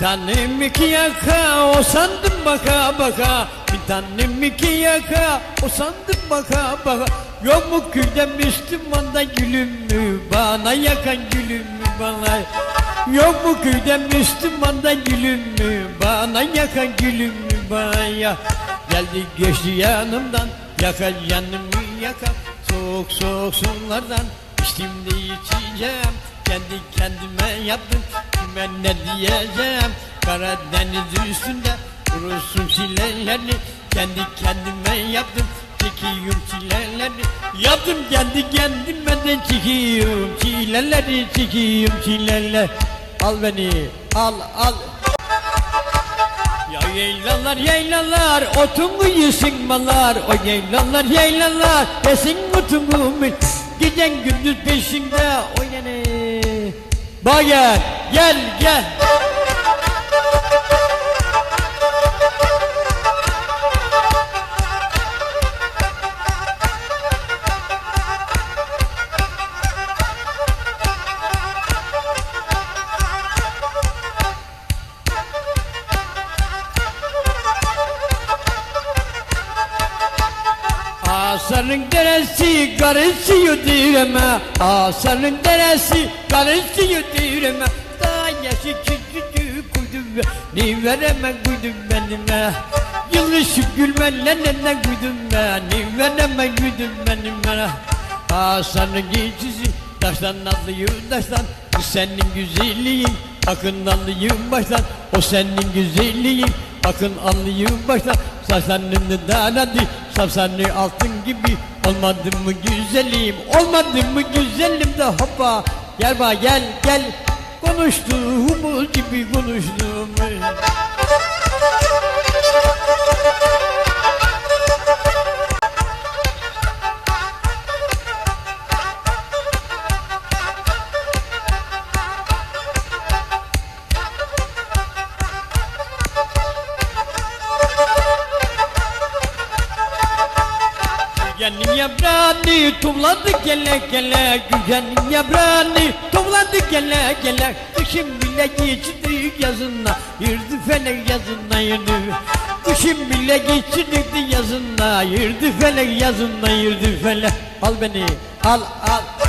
tanem iki yaka o sandım baka baka. Bir tanem iki yaka o sandım baka baka. Yok mu köyde Müslümanda gülüm mü? Bana yakan gülüm mü? Bana Yok mu köyde Müslümanda gülüm mü? Bana yakan gülüm mü? Bana Geldi geçti yanımdan yakar yanımı yakar. Soğuk soğuk sulardan içtim de içeceğim Kendi kendime yaptım. Kime ne diyeceğim? Karadeniz üstünde kurusun çileleri Kendi kendime yaptım. Çekiyorum çileleri Yaptım kendi kendime de çekiyorum çileleri Çekiyorum çileler Al beni al al. Ya yaylalar yaylalar otumu yesin malar O yaylalar yaylalar yesin otumu Gecen gündüz peşinde o yine Bak gel gel gel Asarın deresi karışıyor direme Asarın deresi karışıyor direme Daha yaşı küçücük kuydum ve Ni vereme kuydum benime Yılışıp gülmenle ne kuydum ben Ni vereme kuydum benime Asarın geçisi taştan atlıyım taştan. Bu senin güzelliğin Akın anlıyım baştan. O senin güzelliğin Bakın anlayayım başta saçlarını dağladı Sapsarı altın gibi Olmadı mı güzelim? Olmadı mı güzelim de hoppa. Gel bana gel gel. Konuştuğumuz gibi konuştuğumuz Yaprağını topladı gele gele. Güzenin yaprağını topladı gele gele. Kışın bile geçirdi yazına Yırdı felek yazına yırdı. Kışın bile geçirdi yazına Yırdı felek yazına yırdı felek. Al beni al al